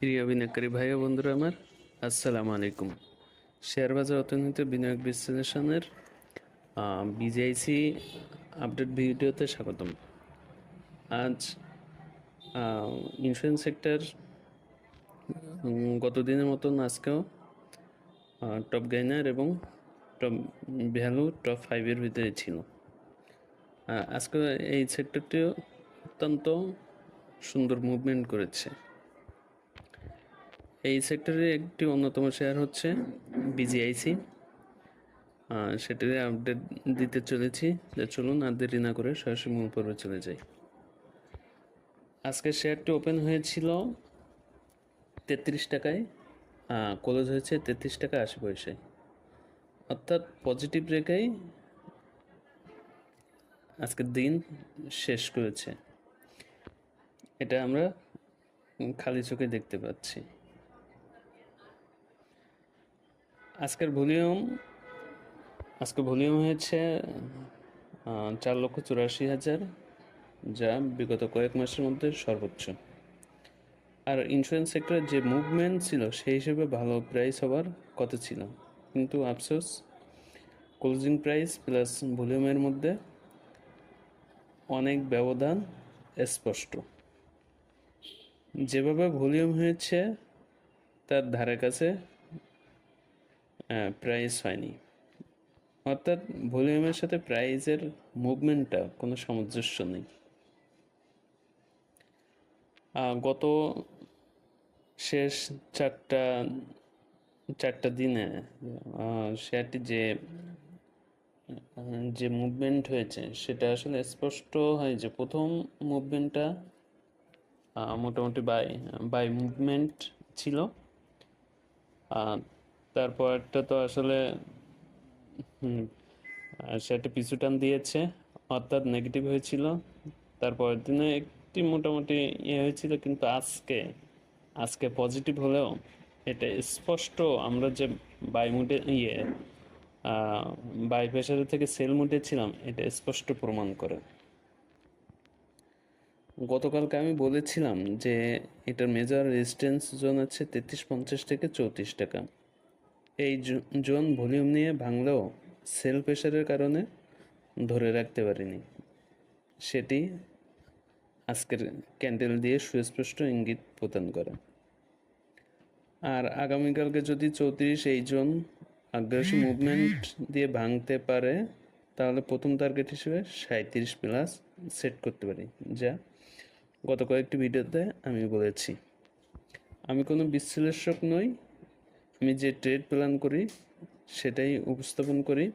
প্রিয় বিনিয়োগকারী ভাই ও বন্ধুরা আমার, আসসালামু আলাইকুম। শেয়ার বাজার অর্থনীতি বিনিয়োগ বিশ্লেষণের বিজিআইসি আপডেট ভিডিওতে স্বাগতম। আজ ইন্স্যুরেন্স সেক্টর গত দিনের মতন আজকেও টপ গাইনার এবং টপ ভ্যালু টপ ফাইভের ভিতরে ছিল। আজকে এই সেক্টরটিও অত্যন্ত সুন্দর মুভমেন্ট করেছে। এই সেক্টরের একটি অন্যতম শেয়ার হচ্ছে বিজিআইসি সেটার আপডেট দিতে চলেছি। যে চলুন আর দেরি না করে সরাসরি মূল পর্বে চলে যাই। আজকে শেয়ারটি ওপেন হয়েছিল তেত্রিশ টাকায়। ক্লোজ হয়েছে তেত্রিশ টাকা আশি পয়সায়। অর্থাৎ পজিটিভ রেখেই আজকের দিন শেষ করেছে। এটা আমরা খালি চোখে দেখতে পাচ্ছি। আজকের ভলিউম আজকে ভলিউম হয়েছে চার লক্ষ চুরাশি হাজার, যা বিগত কয়েক মাসের মধ্যে সর্বোচ্চ। আর ইন্স্যুরেন্স সেক্টরের যে মুভমেন্ট ছিল, সেই হিসেবে ভালো প্রাইস হওয়ার কথা ছিল। কিন্তু আফসোস ক্লোজিং প্রাইস প্লাস ভলিউমের মধ্যে অনেক ব্যবধান স্পষ্ট। যেভাবে ভলিউম হয়েছে, তার ধারে কাছে প্রাইস হয়নি। অর্থাৎ ভলিউমের সাথে প্রাইজের মুভমেন্টটা কোনো সামঞ্জস্য নেই। গত শেষ চারটা চারটা দিনে শেয়ারটি যে যে মুভমেন্ট হয়েছে, সেটা আসলে স্পষ্ট হয় যে প্রথম মুভমেন্টটা মোটামুটি বাই বাই মুভমেন্ট ছিল। তারপরটা তো আসলে সেটা পিছু টান দিয়েছে, অর্থাৎ নেগেটিভ হয়েছিল। তারপরের দিনে একটি মোটামুটি ইয়ে হয়েছিল, কিন্তু আজকে আজকে পজিটিভ হলেও এটা স্পষ্ট আমরা যে বাই মুডে ইয়ে বাই প্রেশারে থেকে সেল মুডে ছিলাম, এটা স্পষ্ট প্রমাণ করে। গতকালকে আমি বলেছিলাম যে এটার মেজর রেজিস্ট্যান্স জোন আছে তেত্রিশ পঞ্চাশ থেকে চৌত্রিশ টাকা। এই জোন ভলিউম নিয়ে ভাঙলেও সেল প্রেশারের কারণে ধরে রাখতে পারিনি। সেটি আজকের ক্যান্ডেল দিয়ে সুস্পষ্ট ইঙ্গিত প্রদান করে। আর আগামীকালকে যদি চৌত্রিশ এই জোন আগ্রাসী মুভমেন্ট দিয়ে ভাঙতে পারে তাহলে প্রথম টার্গেট হিসেবে সাঁত্রিশ প্লাস সেট করতে পারি যা গত কয়েকটি ভিডিওতে আমি বলেছি। আমি কোনো বিশ্লেষক নই আমি যে ট্রেড প্ল্যান করি, সেটাই উপস্থাপন করি।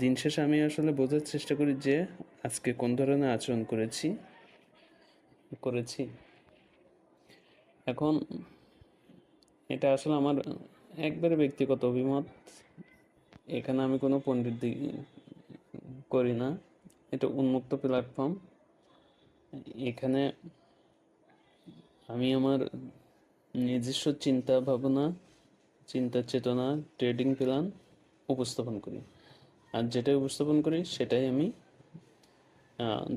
দিন শেষে আমি আসলে বোঝার চেষ্টা করি যে, আজকে কোন ধরনের আচরণ করেছি করেছি। এখন, এটা আসলে আমার একবারে ব্যক্তিগত অভিমত। এখানে আমি কোনো পণ্ডিত করি না। এটা উন্মুক্ত প্ল্যাটফর্ম এখানে আমি আমার নিজস্ব চিন্তা ভাবনা, চিন্তা চেতনা ট্রেডিং প্ল্যান উপস্থাপন করি। আর যেটাই উপস্থাপন করি, সেটাই আমি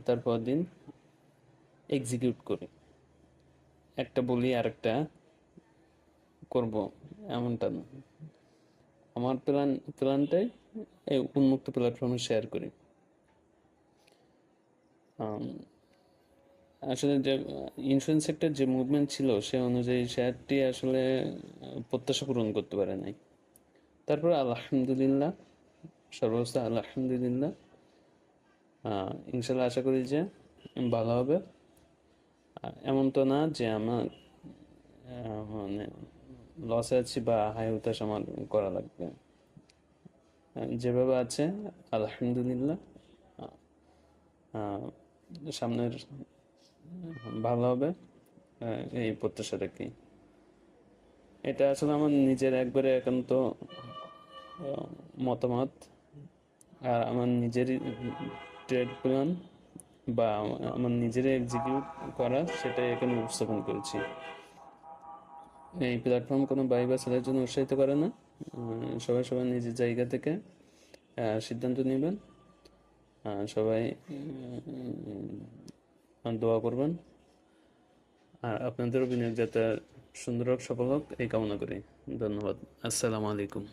তারপর দিন এক্সিকিউট করি। একটা বলি আর একটা করব, এমনটা না। আমার প্ল্যান প্ল্যানটাই এই উন্মুক্ত প্ল্যাটফর্মে শেয়ার করি। আসলে যে ইন্স্যুরেন্স সেক্টর যে মুভমেন্ট ছিল, সে অনুযায়ী শেয়ারটি আসলে প্রত্যাশা পূরণ করতে পারে নাই। তারপর আলহামদুলিল্লাহ সর্বস্থা আলহামদুলিল্লাহ ইনশাল্লাহ আশা করি যে ভালো হবে। এমন তো না যে আমার মানে লসে আছি বা হাই হতাশ আমার করা লাগবে। যেভাবে আছে, আলহামদুলিল্লাহ সামনের ভালো হবে। এই প্রত্যাশা রাখি। এটা আসলে আমার নিজের একবারে একান্ত মতামত। আর আমার নিজেরই ট্রেড প্ল্যান বা আমার নিজেরই এক্সিকিউট করা, সেটাই এখানে উপস্থাপন করেছি। এই প্ল্যাটফর্ম কোনো বাই বা সেলের জন্য উৎসাহিত করে না। সবাই সবাই নিজের জায়গা থেকে সিদ্ধান্ত নেবেন। সবাই দোয়া করবেন। আর আপনাদেরও বিনিয়োগ যাতে সুন্দর হোক, সফল হোক, এই কামনা করি। ধন্যবাদ। আসসালামু আলাইকুম।